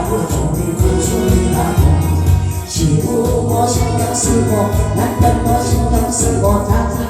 하루 종일 꾸준히 하고 지우고 신경 쓰고 난딴거 신경 쓰고 다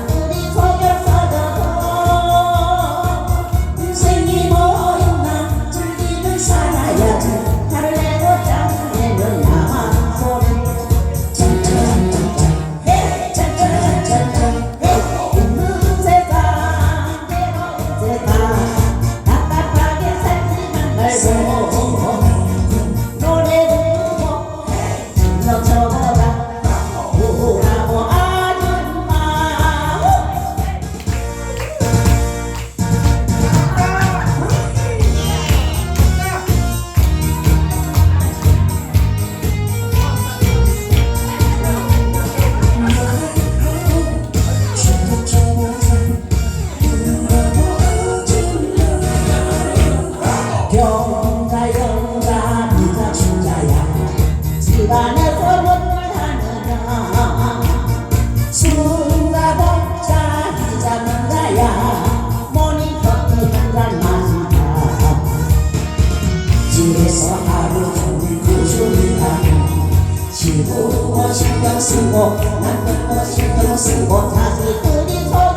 경자 영자 비자 충자야. 집안에서 뭔말 하느냐. 충자 복자 비자 문자야. 모니 덕이 한잔 마시다 집에서 하루 종일 꾸준히 가고 쉬고 신경 쓰고 남편 거 신경 쓰고 다시 둘이서